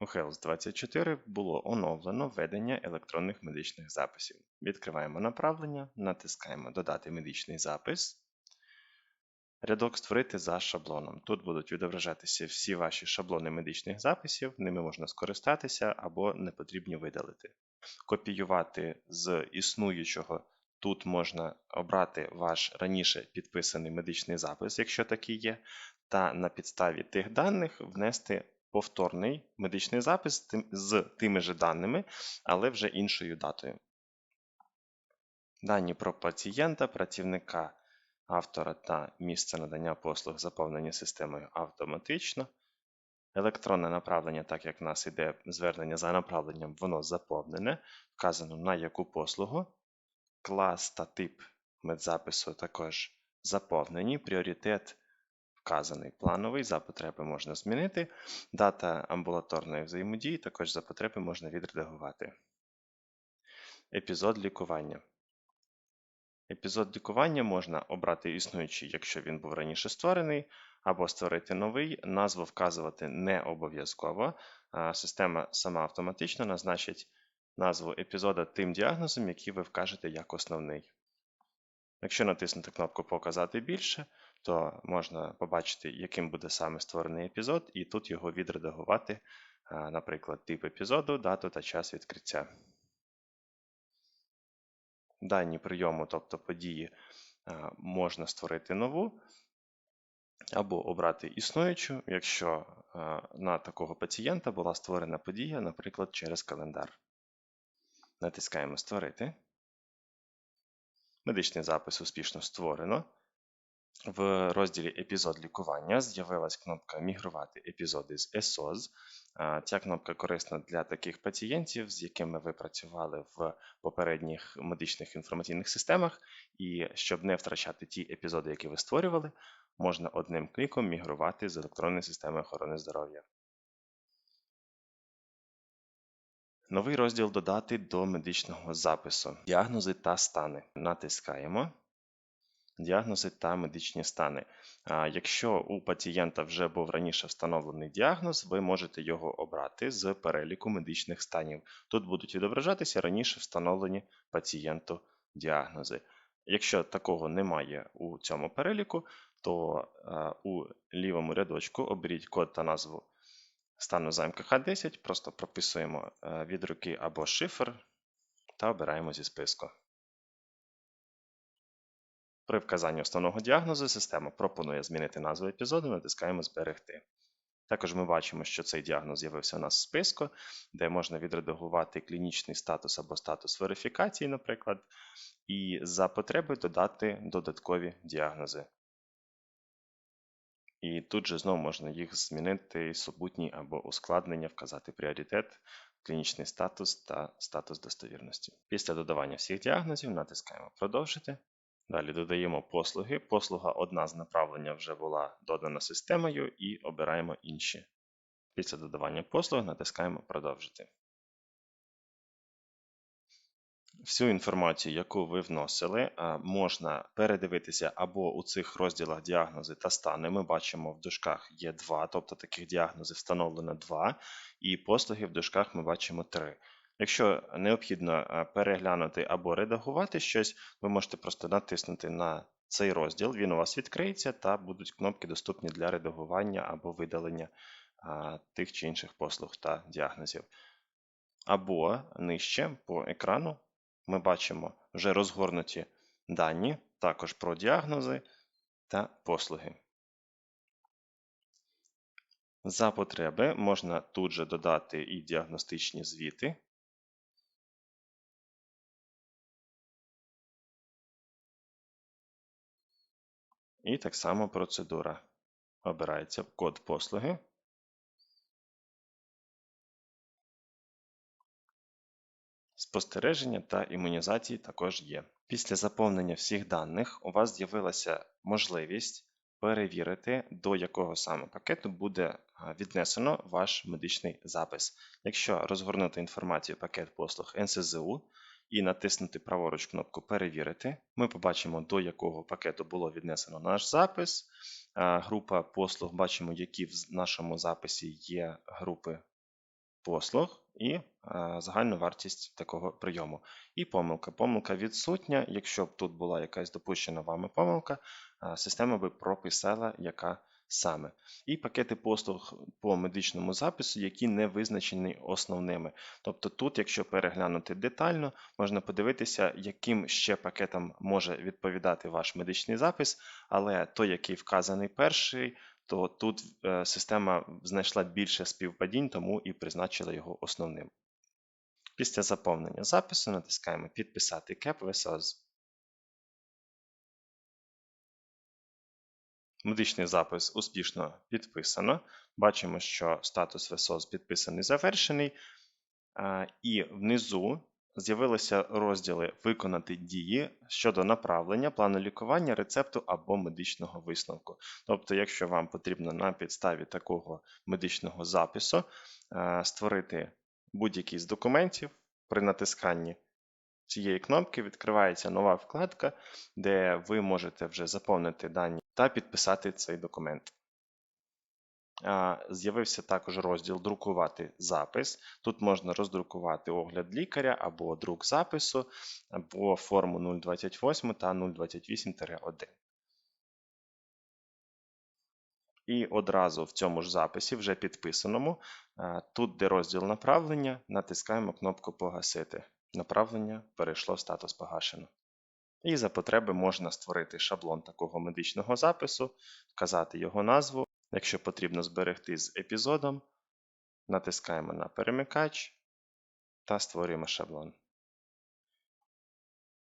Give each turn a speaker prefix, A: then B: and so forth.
A: У Health 24 було оновлено ведення електронних медичних записів. Відкриваємо направлення, натискаємо Додати медичний запис. Рядок Створити за шаблоном. Тут будуть відображатися всі ваші шаблони медичних записів, ними можна скористатися або не потрібні видалити. Копіювати з існуючого тут можна обрати ваш раніше підписаний медичний запис, якщо такий є, та на підставі тих даних внести повторний медичний запис з тими ж даними, але вже іншою датою. Дані про пацієнта, працівника автора та місце надання послуг заповнені системою автоматично. Електронне направлення, так як в нас іде звернення за направленням, воно заповнене, вказано на яку послугу. Клас та тип медзапису також заповнені. Пріоритет вказаний плановий, за потреби можна змінити. Дата амбулаторної взаємодії також за потреби можна відредагувати. Епізод лікування. Епізод лікування можна обрати існуючий, якщо він був раніше створений, або створити новий, назву вказувати не обов'язково. Система сама автоматично назначить назву епізода тим діагнозом, який ви вкажете як основний. Якщо натиснути кнопку Показати більше, то можна побачити, яким буде саме створений епізод, і тут його відредагувати, наприклад, тип епізоду, дату та час відкриття дані прийому, тобто події, е, можна створити нову, або обрати існуючу, якщо е, на такого пацієнта була створена подія, наприклад, через календар. Натискаємо Створити. Медичний запис успішно створено. В розділі Епізод лікування з'явилась кнопка Мігрувати епізоди з ESOS. Ця кнопка корисна для таких пацієнтів, з якими ви працювали в попередніх медичних інформаційних системах, і щоб не втрачати ті епізоди, які ви створювали, можна одним кліком мігрувати з електронної системи охорони здоров'я. Новий розділ додати до медичного запису. Діагнози та стани. Натискаємо діагнози та медичні стани. Якщо у пацієнта вже був раніше встановлений діагноз, ви можете його обрати з переліку медичних станів. Тут будуть відображатися раніше встановлені пацієнту діагнози. Якщо такого немає у цьому переліку, то у лівому рядочку оберіть код та назву стану за МКХ-10, просто прописуємо від руки або шифр та обираємо зі списку. При вказанні основного діагнозу система пропонує змінити назву епізоду, натискаємо Зберегти. Також ми бачимо, що цей діагноз з'явився у нас в списку, де можна відредагувати клінічний статус або статус верифікації, наприклад, і за потреби додати додаткові діагнози. І тут же знову можна їх змінити супутній або ускладнення, вказати пріоритет, клінічний статус та статус достовірності. Після додавання всіх діагнозів натискаємо Продовжити. Далі додаємо послуги. Послуга одна з направлення вже була додана системою і обираємо інші. Після додавання послуг натискаємо Продовжити. Всю інформацію, яку ви вносили, можна передивитися або у цих розділах діагнози та стани. Ми бачимо, в дужках є два, тобто таких діагнозів встановлено два, і послуги в дужках ми бачимо три. Якщо необхідно е, переглянути або редагувати щось, ви можете просто натиснути на цей розділ, він у вас відкриється, та будуть кнопки доступні для редагування або видалення тих чи інших послуг та діагнозів. Або нижче по екрану ми бачимо вже розгорнуті дані, також про діагнози та послуги. За потреби можна тут же додати і діагностичні звіти. І так само процедура. Обирається код послуги. Спостереження та імунізації також є. Після заповнення всіх даних у вас з'явилася можливість перевірити, до якого саме пакету буде віднесено ваш медичний запис. Якщо розгорнути інформацію пакет послуг НСЗУ, і натиснути праворуч кнопку Перевірити. Ми побачимо, до якого пакету було віднесено наш запис. Група послуг, бачимо, які в нашому записі є групи послуг і загальну вартість такого прийому. І помилка. Помилка відсутня. Якщо б тут була якась допущена вами помилка, система би прописала, яка саме. І пакети послуг по медичному запису, які не визначені основними. Тобто тут, якщо переглянути детально, можна подивитися, яким ще пакетам може відповідати ваш медичний запис, але той, який вказаний перший, то тут е, система знайшла більше співпадінь, тому і призначила його основним. Після заповнення запису натискаємо Підписати КЕП ВСОЗ. Медичний запис успішно підписано. Бачимо, що статус ВСОЗ підписаний завершений. І внизу з'явилися розділи Виконати дії щодо направлення, плану лікування, рецепту або медичного висновку. Тобто, якщо вам потрібно на підставі такого медичного запису е, створити будь-який з документів при натисканні цієї кнопки відкривається нова вкладка, де ви можете вже заповнити дані та підписати цей документ. З'явився також розділ Друкувати запис. Тут можна роздрукувати огляд лікаря або друк запису, або форму 028 та 028-1. І одразу в цьому ж записі, вже підписаному, тут, де розділ направлення, натискаємо кнопку Погасити. Направлення перейшло в статус погашено. І за потреби можна створити шаблон такого медичного запису, вказати його назву. Якщо потрібно зберегти з епізодом, натискаємо на перемикач та створюємо шаблон.